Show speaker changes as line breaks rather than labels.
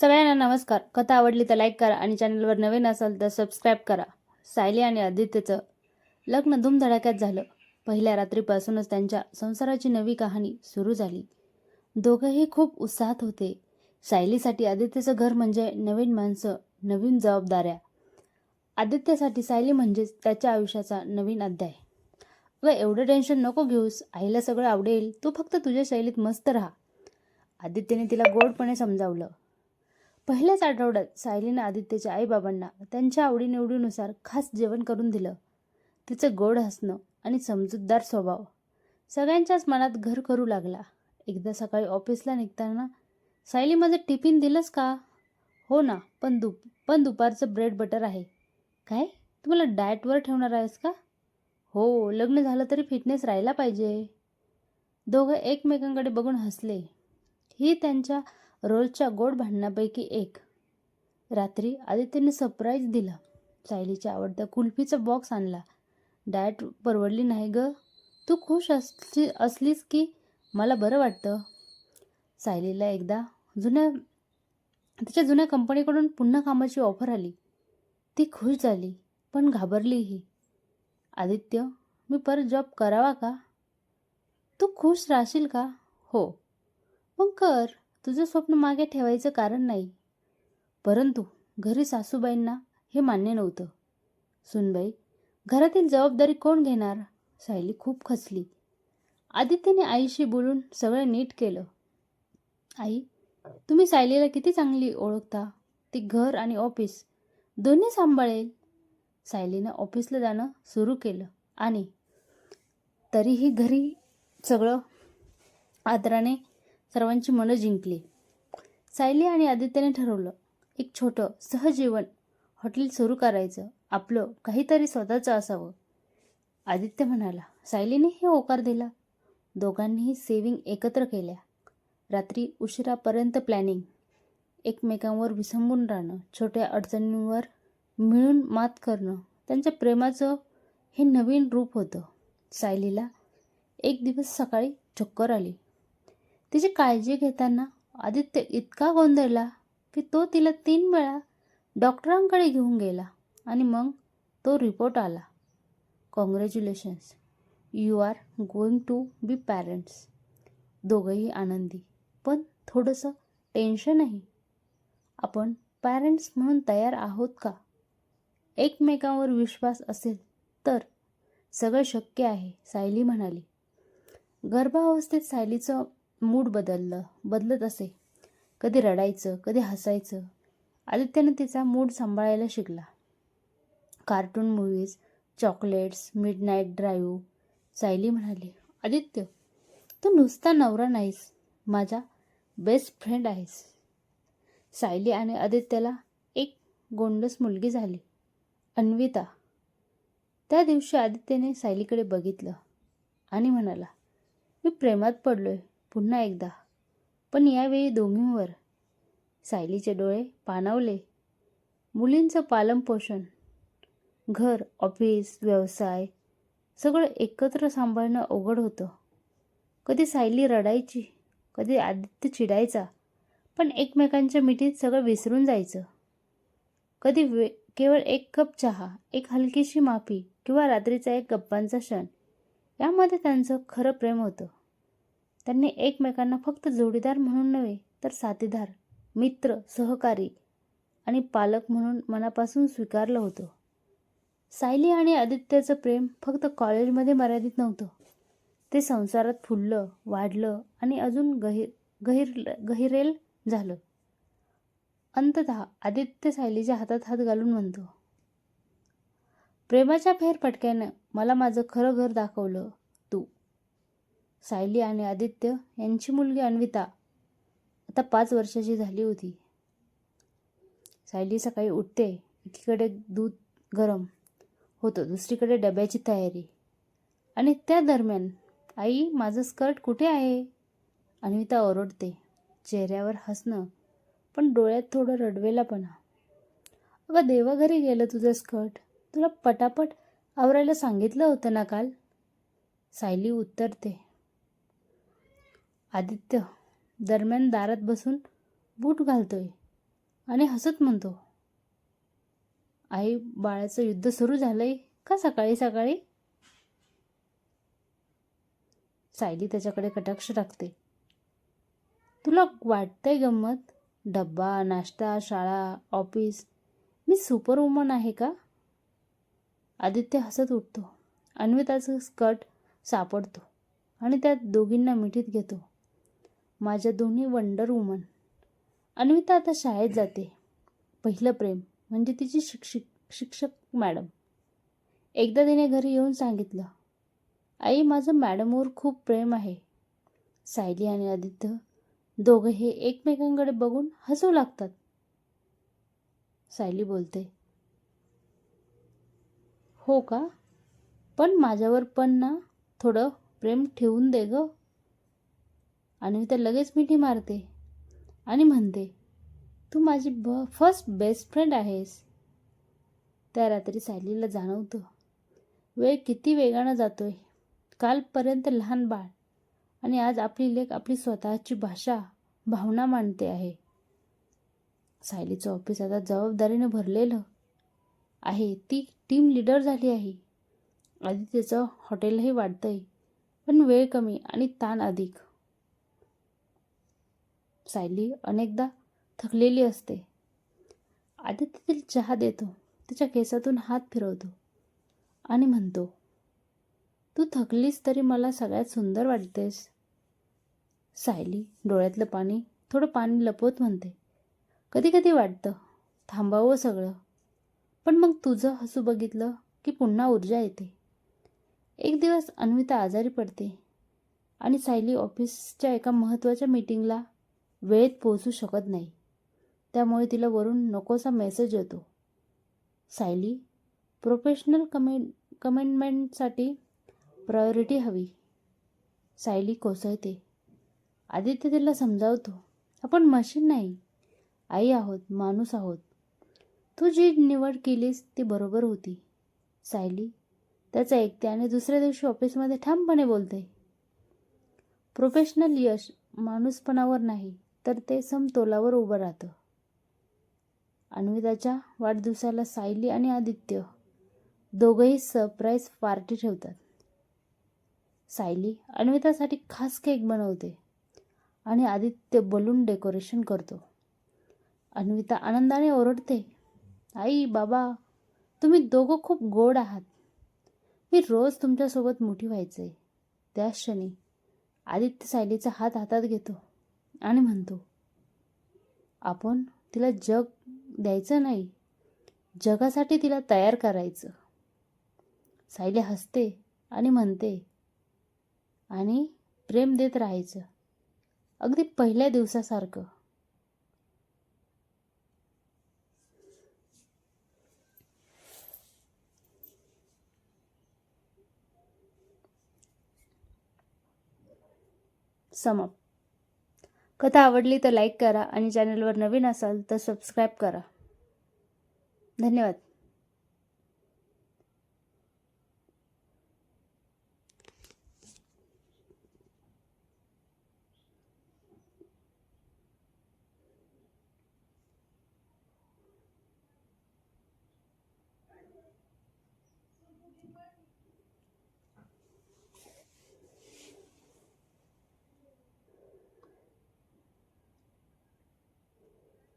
सगळ्यांना नमस्कार. कथा आवडली तर लाईक करा आणि चॅनलवर नवीन असाल तर सबस्क्राईब करा. सायली आणि आदित्यचं लग्न धूमधडाक्यात झालं. पहिल्या रात्रीपासूनच त्यांच्या संसाराची नवी कहाणी सुरू झाली. दोघंही खूप उत्साहात होते. सायलीसाठी आदित्यचं घर म्हणजे नवीन माणसं नवीन जबाबदाऱ्या. आदित्यसाठी सायली म्हणजेच त्याच्या आयुष्याचा नवीन अध्याय. व एवढं टेन्शन नको घेऊस. आईला सगळं आवडेल. तू फक्त तुझ्या शैलीत मस्त राहा. आदित्यने तिला गोडपणे समजावलं. पहिल्याच आठवड्यात सायलीनं आदित्यच्या आईबाबांना त्यांच्या आवडीनिवडीनुसार खास जेवण करून दिलं. तिचं गोड हसणं आणि समजूतदार स्वभाव. सगळ्यांच्याच मनात घर करू लागला. एकदा सकाळी ऑफिसला निघताना सायली माझं टिफिन दिलंस का? हो ना पण दुप पण दुपारचं ब्रेड बटर आहे. काय? तुम्हाला डाएटवर ठेवणार आहेस का? हो लग्न झालं तरी फिटनेस राहायला पाहिजे. दोघं एकमेकांकडे बघून हसले. ही त्यांच्या रोजच्या गोड भांडणापैकी एक. रात्री आदित्यने सरप्राईज दिला. सायलीच्या आवडत्या कुल्फीचा बॉक्स आणला. डाएट परवडली नाही ग. तू खुश असली असलीस की मला बरं वाटतं. सायलीला एकदा जुन्या तिच्या जुन्या कंपनीकडून पुन्हा कामाची ऑफर आली. ती खुश झाली पण घाबरलीही आदित्य मी परत जॉब करावा का? तू खुश राहशील का? हो. मग कर. तुझं स्वप्न मागे ठेवायचं कारण नाही. परंतु घरी सासूबाईंना हे मान्य नव्हतं. सुनबाई घरातील जबाबदारी कोण घेणार? सायली खूप खचली. आदित्यने आईशी बोलून सगळं नीट केलं. आई तुम्ही सायलीला किती चांगली ओळखता? ती घर आणि ऑफिस दोन्ही सांभाळेल. सायलीनं ऑफिसला जाणं सुरू केलं आणि तरीही घरी सगळं आदराने सर्वांची मनं जिंकली. सायली आणि आदित्यने ठरवलं एक छोटं सहजीवन हॉटेल सुरू करायचं. आपलं काहीतरी स्वतःचं असावं. आदित्य म्हणाला सायलीने हे होकार दिला. दोघांनीही सेविंग एकत्र केल्या. रात्री उशिरापर्यंत प्लॅनिंग. एकमेकांवर विसंबून राहणं छोट्या अडचणींवर मिळून मात करणं त्यांच्या प्रेमाचं हे नवीन रूप होतं. सायलीला एक दिवस सकाळी चक्कर आली. तिची काळजी घेताना आदित्य इतका गोंधळला की तो तिला तीन वेळा डॉक्टरांकडे घेऊन गेला आणि मग तो रिपोर्ट आला. Congratulations you are going to be parents दोघंही आनंदी पण थोडंसं टेन्शनही आपण पॅरेंट्स म्हणून तयार आहोत का? एकमेकांवर विश्वास असेल तर सगळं शक्य आहे सायली म्हणाली. गर्भावस्थेत सायलीचं मूड बदललं बदलत असे. कधी रडायचं कधी हसायचं. आदित्यनं तिचा मूड सांभाळायला शिकला. Cartoon movies chocolates midnight drive. Sayali म्हणाली आदित्य तू नुसता नवरा नाहीस. माझा बेस्ट फ्रेंड आहेस. सायली आणि आदित्यला एक गोंडस मुलगी झाली अन्विता. त्या दिवशी आदित्यने सायलीकडे बघितलं आणि म्हणाला मी प्रेमात पडलो आहे पुन्हा एकदा. पण यावेळी दोघींवर. सायलीचे डोळे पाणावले. मुलींचं पालनपोषण. घर ऑफिस व्यवसाय सगळं एकत्र सांभाळणं अवघड होतं. कधी सायली रडायची कधी आदित्य चिडायचा पण एकमेकांच्या मिठीत सगळं विसरून जायचं. कधी वे केवळ एक कप चहा एक हलकीशी माफी किंवा रात्रीचा एक गप्पांचा क्षण यामध्ये त्यांचं खरं प्रेम होतं. त्यांनी एकमेकांना फक्त जोडीदार म्हणून नव्हे तर साथीदार मित्र सहकारी आणि पालक म्हणून मनापासून स्वीकारलं होतं. सायली आणि आदित्यचं प्रेम फक्त कॉलेजमध्ये मर्यादित नव्हतं. ते संसारात फुललं वाढलं आणि अजून गहिर गहिर गहिरेल झालं. अंततः आदित्य सायलीच्या हातात हात घालून म्हणतो प्रेमाच्या फेरफटक्यानं मला माझं खरं घर दाखवलं. सायली आणि आदित्य यांची मुलगी अन्विता आता पाच वर्षाची झाली होती. सायली सकाळी उठते एकीकडे दूध गरम होतं दुसरीकडे डब्याची तयारी. आणि त्या दरम्यान आई माझं स्कर्ट कुठे आहे? अन्विता ओरडते. चेहऱ्यावर हसणं पण डोळ्यात थोडं रडवेलापणा. अगं देवाघरी गेलं तुझं स्कर्ट? तुला पटापट आवरायला सांगितलं होतं ना काल? सायली उत्तरते. आदित्य दरम्यान दारात बसून बूट घालतोय आणि हसत म्हणतो आई बाळाचं युद्ध सुरू झालंय का सकाळी सकाळी? सायली त्याच्याकडे कटाक्ष टाकते. तुला वाटतंय गंमत? डब्बा नाश्ता शाळा ऑफिस? मी सुपर वुमन आहे का? आदित्य हसत उठतो. अन्विताचं स्कर्ट सापडतो आणि त्यात दोघींना मिठीत घेतो. माझ्या दोन्ही वंडर वुमन अन्विता आता शाळेत जाते. पहिलं प्रेम म्हणजे तिची शिक्षिक शिक्षक मॅडम. एकदा तिने घरी येऊन सांगितलं आई माझं मॅडमवर खूप प्रेम आहे. सायली आणि आदित्य दोघं हे एकमेकांकडे बघून हसू लागतात. सायली बोलते हो का? पण माझ्यावर पण ना थोडं प्रेम ठेवून दे गं. आणि मी तर लगेच मिठी मारते. आणि म्हणते तू माझी ब फर्स्ट बेस्ट फ्रेंड आहेस. त्या रात्री सायलीला जाणवतं वेळ किती वेगानं जातो आहे कालपर्यंत लहान बाळ आणि आज आपली लेख आपली स्वतःची भाषा भावना मांडते आहे. सायलीचं ऑफिस आता जबाबदारीनं भरलेलं आहे. ती टीम लीडर झाली आहे. आधी त्याचं हॉटेलही वाढतंय पण वेळ कमी आणि ताण अधिक. सायली अनेकदा थकलेली असते. आदित्य तिला चहा देतो. तिच्या केसातून हात फिरवतो. आणि म्हणतो तू थकलीस तरी मला सगळ्यात सुंदर वाटतेस. सायली डोळ्यातलं पाणी थोडं पाणी लपवत म्हणते कधी कधी वाटतं थांबावं सगळं. पण मग तुझं हसू बघितलं की पुन्हा ऊर्जा येते. एक दिवस अन्विता आजारी पडते आणि सायली ऑफिसच्या एका महत्त्वाच्या मीटिंगला वेळेत पोहोचू शकत नाही. त्यामुळे तिला वरून नकोसा मेसेज येतो. सायली प्रोफेशनल कमे कमेंटमेंटसाठी प्रायोरिटी हवी. सायली कोसळते. आदित्य तिला समजावतो. आपण मशीन नाही. आई आहोत माणूस आहोत. तू जी निवड केलीस ती बरोबर होती. सायली त्याचं ऐकते आणि दुसऱ्या दिवशी ऑफिसमध्ये ठामपणे बोलते. प्रोफेशनल यश माणूसपणावर नाही. तर ते समतोलावर उभं राहतं. अन्विताच्या वाढदिवसाला सायली आणि आदित्य दोघंही सरप्राईज पार्टी ठेवतात. सायली अन्वितासाठी खास केक बनवते आणि आदित्य बलून डेकोरेशन करतो. अन्विता आनंदाने ओरडते आई बाबा तुम्ही दोघं खूप गोड आहात. मी रोज तुमच्यासोबत मोठी व्हायचे. त्याच क्षणी आदित्य सायलीचा हात हातात घेतो. आणि म्हणतो आपण तिला जग द्यायचं नाही. जगासाठी तिला तयार करायचं. सायली हसते आणि म्हणते आणि प्रेम देत राहायचं. अगदी पहिल्या दिवसासारखं. समाप्त. कथा आवडली तर लाईक करा आणि चॅनलवर नवीन असाल तर सबस्क्राईब करा. धन्यवाद.